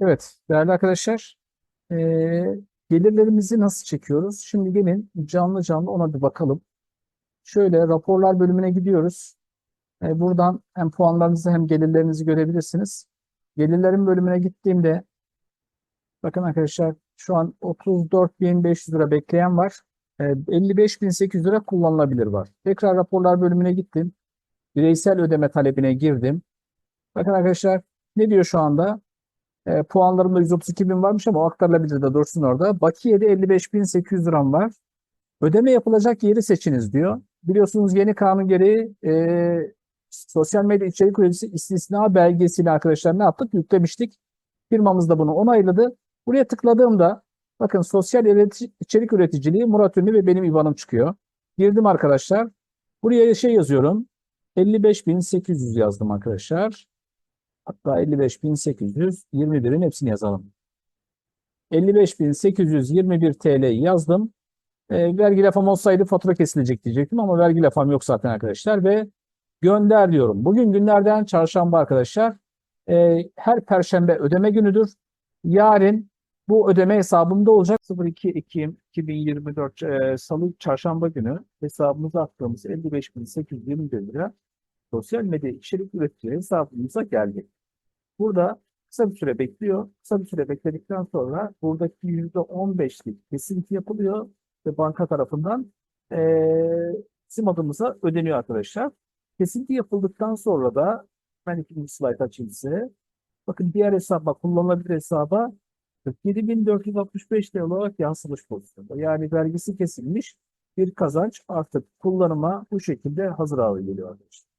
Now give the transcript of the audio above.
Evet, değerli arkadaşlar, eee, gelirlerimizi nasıl çekiyoruz? Şimdi gelin canlı canlı ona bir bakalım. Şöyle raporlar bölümüne gidiyoruz. E, buradan hem puanlarınızı hem gelirlerinizi görebilirsiniz. Gelirlerin bölümüne gittiğimde bakın arkadaşlar şu an 34.500 lira bekleyen var. E, 55.800 lira kullanılabilir var. Tekrar raporlar bölümüne gittim. Bireysel ödeme talebine girdim. Bakın arkadaşlar ne diyor şu anda? E, puanlarımda 132 bin varmış ama aktarılabilir de dursun orada. Bakiye'de 55.800 liram var. Ödeme yapılacak yeri seçiniz diyor. Biliyorsunuz yeni kanun gereği e, sosyal medya içerik üreticisi istisna belgesiyle arkadaşlar ne yaptık? Yüklemiştik. Firmamız da bunu onayladı. Buraya tıkladığımda bakın sosyal içerik üreticiliği Murat Ünlü ve benim IBAN'ım çıkıyor. Girdim arkadaşlar. Buraya şey yazıyorum. 55.800 yazdım arkadaşlar. Hatta 55.821'in hepsini yazalım. 55.821 TL yazdım. E, vergi lafam olsaydı fatura kesilecek diyecektim ama vergi lafam yok zaten arkadaşlar ve gönder diyorum. Bugün günlerden çarşamba arkadaşlar. E, her perşembe ödeme günüdür. Yarın bu ödeme hesabımda olacak. 02 Ekim 2024 e, Salı çarşamba günü hesabımıza attığımız 55.821 lira sosyal medya içerik üretici hesabımıza geldi. Burada kısa bir süre bekliyor. Kısa bir süre bekledikten sonra buradaki %15'lik kesinti yapılıyor ve banka tarafından eee bizim adımıza ödeniyor arkadaşlar. Kesinti yapıldıktan sonra da ben ikinci slide açayım size. Bakın diğer hesaba, kullanılabilir hesaba 47.465 TL olarak yansımış pozisyonda. Yani vergisi kesilmiş bir kazanç artık kullanıma bu şekilde hazır hale geliyor arkadaşlar.